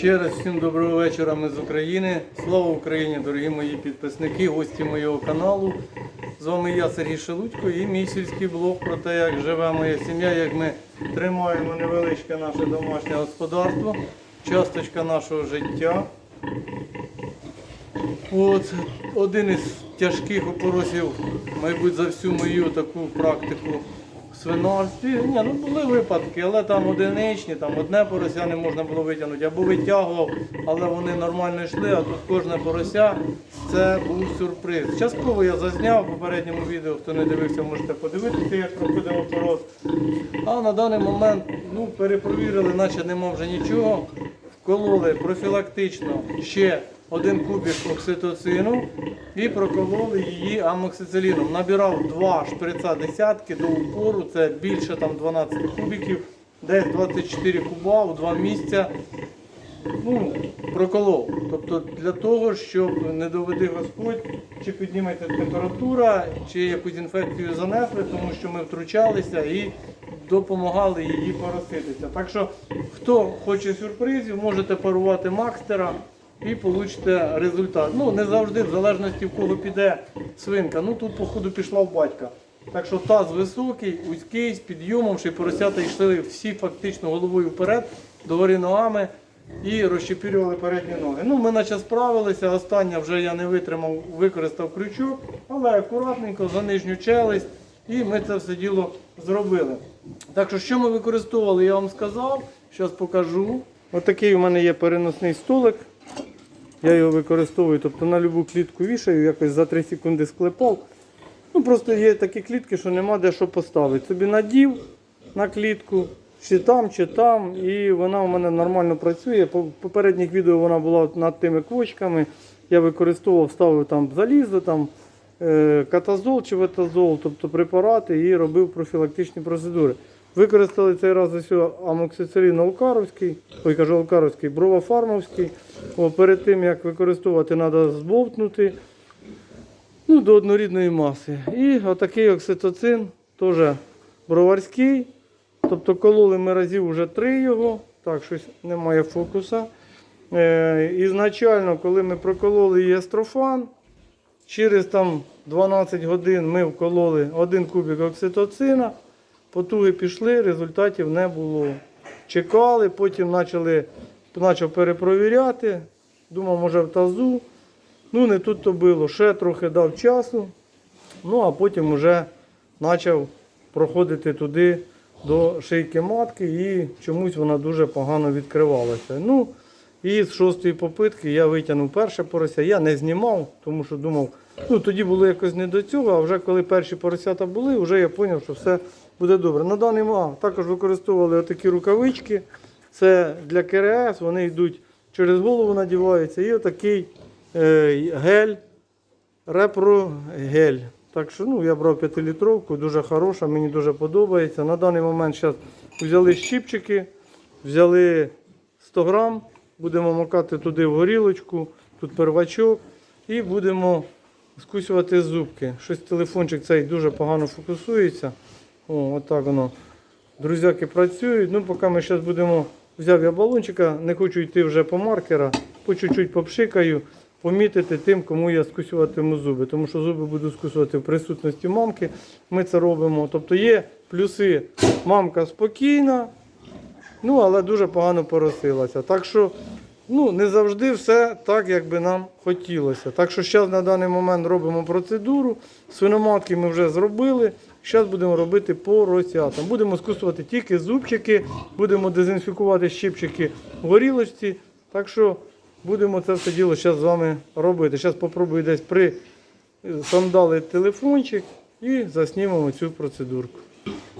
Ще раз всім доброго вечора. Ми з України. Слава Україні, дорогі мої підписники, гості моєго каналу. З вами я, Сергій Шелудько, і мій сільський блог про те, як живе моя сім'я, як ми тримаємо невеличке наше домашнє господарство, часточка нашого життя. От один із тяжких опоросів, мабуть, за всю мою таку практику свинарстві. Ні, ну були випадки, але там одиничні, там одне порося не можна було витягнути, або витягував, але вони нормально йшли, а тут кожне порося це був сюрприз. Частково я зазняв в попередньому відео, хто не дивився, можете подивитися, як проходив опорос. А на даний момент ну, перепровірили, наче нема вже нічого. Вкололи профілактично ще один кубик окситоцину і прокололи її амоксициліном. Набирав два шприца десятки до упору, це більше там 12 кубиків, десь 24 куба у два місця. Ну, проколов. Тобто для того, щоб не доведи Господь, чи підніметься температура, чи якусь інфекцію занесли, тому що ми втручалися і допомагали її пороситися. Так що, хто хоче сюрпризів, можете парувати макстера і получите результат. Ну, не завжди, в залежності в кого піде свинка. Ну тут, походу, пішла в батька. Так що таз високий, вузький, з підйомом, що поросята йшли всі фактично головою вперед, догори ногами і розщепірювали передні ноги. Ну, ми наче справилися. Остання вже я не витримав, використав крючок, але акуратненько за нижню челюсть, і ми це все діло зробили. Так що, що ми використовували, я вам сказав. Зараз покажу. Отакий у мене є переносний столик. Я його використовую, тобто на любу клітку вішаю, якось за 3 секунди склепав. Ну просто є такі клітки, що нема де що поставити. Собі надів на клітку, чи там, чи там, і вона у мене нормально працює. По попередніх відео вона була над тими квочками. Я використовував, ставив там залізо, там е, катазол чи ветазол, тобто препарати, і робив профілактичні процедури. Використали цей раз ось амоксицилін Алкаровський, ой, кажу Алкаровський, бровофармовський. Перед тим як використовувати, треба збовтнути ну, до однорідної маси. І отакий окситоцин, теж броварський. Тобто кололи ми разів вже три його. Так, щось немає фокуса. Е, ізначально, коли ми прокололи єстрофан, через там 12 годин ми вкололи один кубик окситоцина. Потуги пішли, результатів не було. Чекали, потім почали, почав перепровіряти. Думав, може в тазу. Ну, не тут то було. Ще трохи дав часу. Ну, а потім вже почав проходити туди до шийки матки і чомусь вона дуже погано відкривалася. Ну, і з шостої попитки я витягнув перше порося. Я не знімав, тому що думав, ну тоді було якось не до цього, а вже коли перші поросята були, вже я зрозумів, що все буде добре. На даний момент також використовували отакі рукавички. Це для КРС, вони йдуть через голову надіваються. І отакий е, гель, репрогель. Так що ну, я брав 5-літровку, дуже хороша, мені дуже подобається. На даний момент зараз взяли щіпчики, взяли 100 грам, будемо макати туди в горілочку, тут первачок і будемо скусювати зубки. Щось телефончик цей дуже погано фокусується. О, отак воно. Друзяки працюють. Ну, поки ми зараз будемо. Взяв я балончика, не хочу йти вже по маркера, по чуть-чуть попшикаю, помітити тим, кому я скусюватиму зуби. Тому що зуби буду скусувати в присутності мамки. Ми це робимо. Тобто є плюси. Мамка спокійна, ну але дуже погано поросилася. Так що ну, не завжди все так, як би нам хотілося. Так що зараз на даний момент робимо процедуру. Свиноматки ми вже зробили. Зараз будемо робити по поросятам. Будемо скусувати тільки зубчики, будемо дезінфікувати щипчики в горілочці. Так що будемо це все діло зараз з вами робити. Зараз спробую десь при сандали телефончик і заснімемо цю процедурку.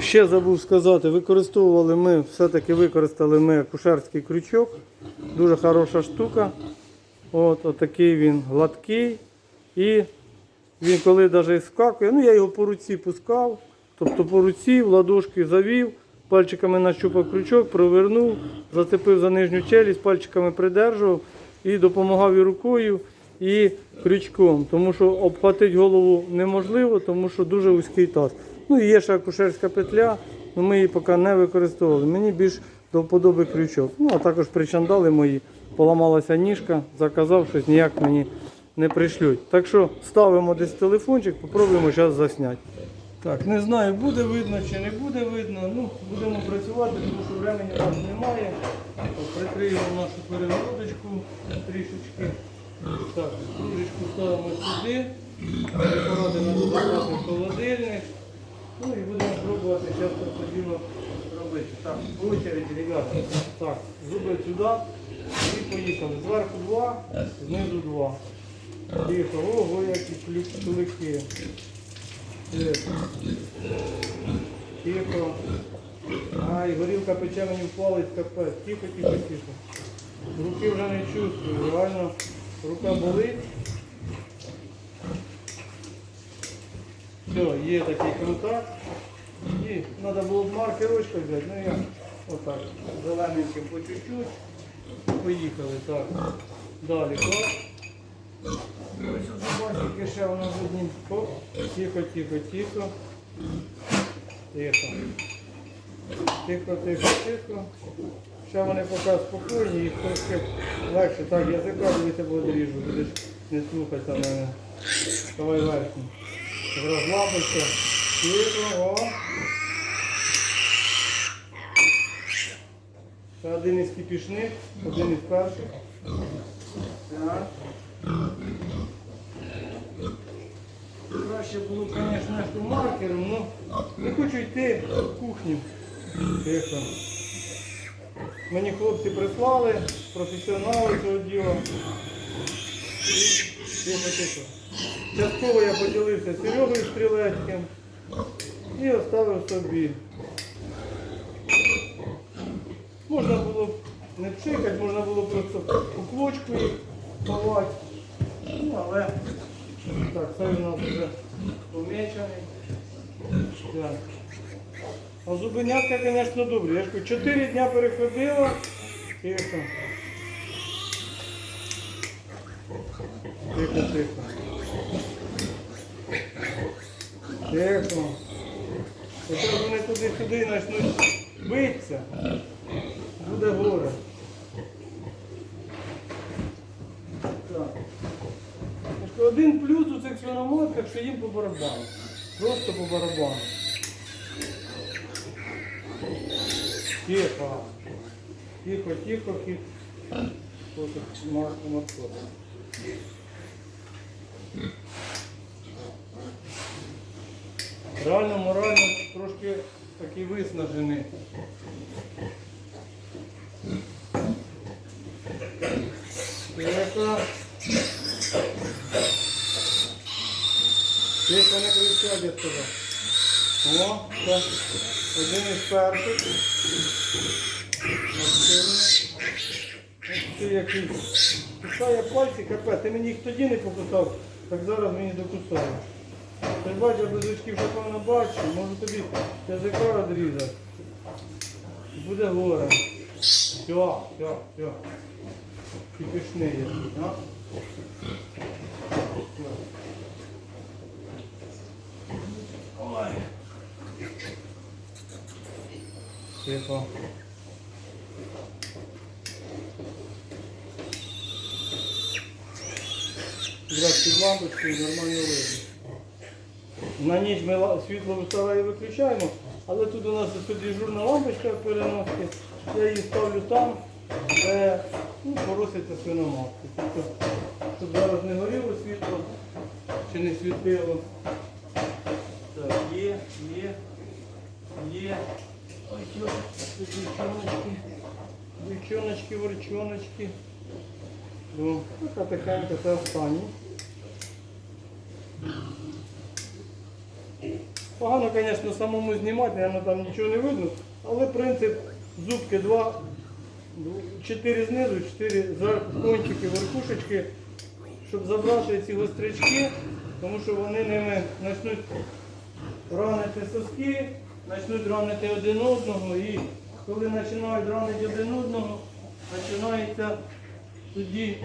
Ще забув сказати, використовували ми, все-таки використали ми акушерський крючок. Дуже хороша штука. От, отакий він гладкий. І він коли навіть скакує, ну я його по руці пускав, тобто по руці в ладошки завів, пальчиками нащупав крючок, провернув, зацепив за нижню челюсть, пальчиками придержував і допомагав і рукою, і крючком. Тому що обхватити голову неможливо, тому що дуже вузький таз. Ну і є ще акушерська петля, але ми її поки не використовували. Мені більш до вподоби крючок. Ну а також причандали мої поламалася ніжка, заказав, щось ніяк мені не пришлють. Так що ставимо десь телефончик, попробуємо зараз засняти. Так, не знаю, буде видно чи не буде видно. Ну, будемо працювати, тому що времени у нас немає. Прикриємо нашу перегородочку трішечки. Так, кружечку ставимо сюди. Препарати на додати в холодильник. Ну і будемо пробувати зараз діло робити. Так, по очереді, ребята. Так, зуби сюди і поїхали. Зверху два, знизу два. Тихо, ого, які клю- Тихо. Ай, горілка пече мені в палець капець. Тихо, тихо, тихо. Руки вже не чувствую, реально рука болить. Все, є такий контакт. І треба було б маркерочку взяти, ну я отак, зелененьким по чуть-чуть. Поїхали, так. Далі, клас. Ось ще у нас. Хоп. Тихо, тихо, тихо. Тихо. Тихо, тихо, тихо. Ще вони поки спокійні, їх трошки легше. Так, язика дивися, бо дріжу, будеш не слухати мене. Давай верхній. Розлапайся. Тихо, о. Це один із кипішних, один із перших. Так. Краще було, звісно, маркером, ну не хочу йти в кухню. Тихо. Мені хлопці прислали, професіонали цього діла. Тихо, тихо. Частково я поділився Серегою Стрілецьким і оставив собі. Можна було не пшикати, можна було просто у квочку їх ховати. Але так, це у нас вже помечений. Так. А зубенятка, звісно, добрі. Я ж кажу, 4 дня переходила. Тихо. Тихо, тихо. Тихо. Якщо вони туди-сюди почнуть битися, буде горе. Так. Я ж кажу, Один плюс у цих свиноматках, що їм по барабану. Просто по барабану. Тихо. Тихо, тихо, тихо. Тут марку маркота. Реально, морально трошки такий виснажений. Тихо. Тихо, не кричать, я сказав. О, так. Один із перших. Активний. Ох Ти який. Кусає пальці, капець. Ти мені їх тоді не покусав, так зараз мені докусає. Ти бачиш, без очків певно бачу, можу тобі язика відрізати. Буде горе. Все, все, все. Кипішний є. Ой. Тихо. Якраз під лампочкою нормально видно. На ніч ми світло виставляємо і виключаємо, але тут у нас тут дежурна лампочка в переносці. Я її ставлю там, де ну, поросяться свиноматки. Тобто, щоб зараз не горіло світло чи не світило. Є, є, є. Ой, дівчоночки, дівчоночки, ворчоночки. Ну, така це останній. Погано, звісно, самому знімати, наверное, там нічого не видно, але принцип зубки два, чотири знизу, чотири зверху, кончики, верхушечки, щоб забрати ці гострячки, тому що вони ними почнуть ранити соски, почнуть ранити один одного і коли починають ранити один одного, починається тоді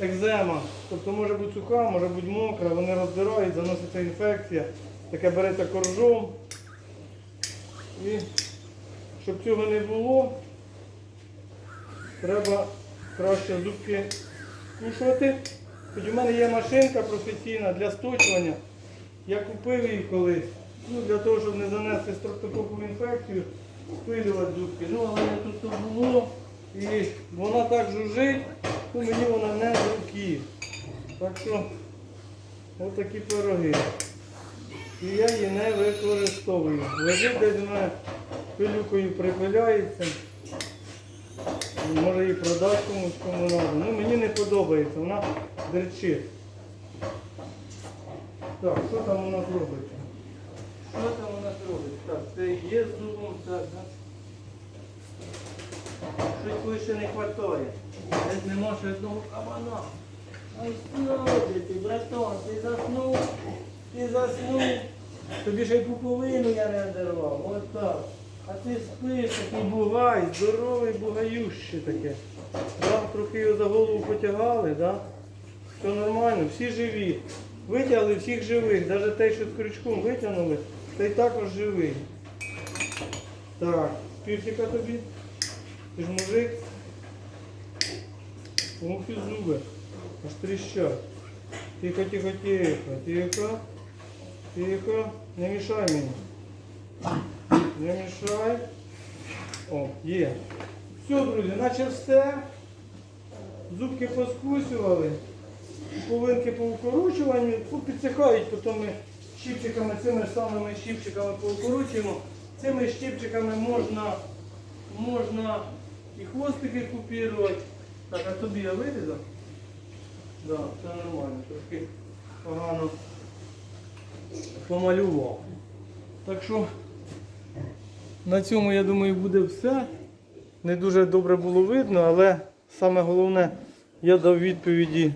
екзема. Тобто може бути суха, може бути мокра, вони роздирають, заноситься інфекція, таке береться коржом. І щоб цього не було, треба краще зубки кушати. Хоч у мене є машинка професійна для сточування. Я купив її колись. Ну, для того, щоб не занести строптококову інфекцію, спилювати зубки. Ну, але не тут то було. І вона так жужить, то мені вона не з руки. Так що ось такі пироги. І я її не використовую. Лежить десь мене пилюкою припиляється. Може її продати комусь кому треба. Ну мені не подобається, вона дерчить. Так, що там у нас робиться? Що там у нас робиться? Так, це є з зубом, так, так. Щось коли не вистачає. Десь нема ще одного кабана. Ай, сновди ти, братан, ти заснув, ти заснув. Тобі ще й пуповину я не дарував. От так. А ти спиш, такий бугай, здоровий бугающе таке. Да? Трохи його за голову потягали, да? все нормально, всі живі. Витягли всіх живих, навіть той, що з крючком витягнули, той також живий. Так, півсіка тобі. Ти ж мужик. Ох і зуби. Аж тріщать. Тихо, тихо, тихо, тихо. Тихо. Не мішай мені. Не мішай. О, є. Все, друзі, наче все. Зубки поскусювали. Полинки по укорочуванню, ну, підсихають, потім ми щипчиками, цими самими щипчиками поукорочуємо. Цими щипчиками можна, можна і хвостики купувати. Так, а тобі я вирізав? Так, да, все нормально, трошки погано помалював. Так що на цьому, я думаю, буде все. Не дуже добре було видно, але саме головне, я дав відповіді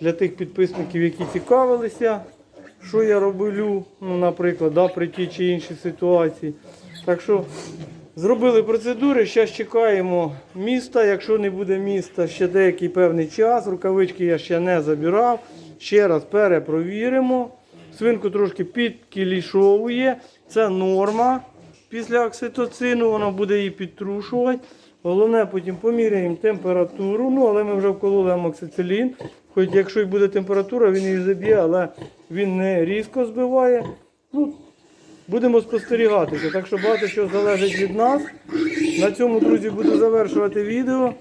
для тих підписників, які цікавилися, що я роблю, ну, наприклад, да, при тій чи іншій ситуації. Так що зробили процедури, зараз чекаємо міста. Якщо не буде міста ще деякий певний час, рукавички я ще не забирав. Ще раз перепровіримо. Свинку трошки підкілішовує. Це норма. Після окситоцину воно буде її підтрушувати. Головне, потім поміряємо температуру. Ну, але ми вже вкололи амоксицилін. Хоч якщо і буде температура, він її заб'є, але він не різко збиває. Ну, будемо спостерігатися. Так що багато чого залежить від нас. На цьому, друзі, буду завершувати відео.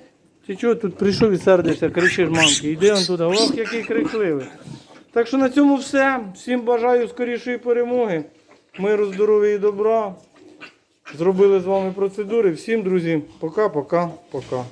Ти чого тут прийшов і сердишся, кричиш, мамки, йди он туди. Ох, який крикливий. Так що на цьому все. Всім бажаю скорішої перемоги, миру, здоров'я і добра. Зробили з вами процедури. Всім, друзі, пока, пока, пока.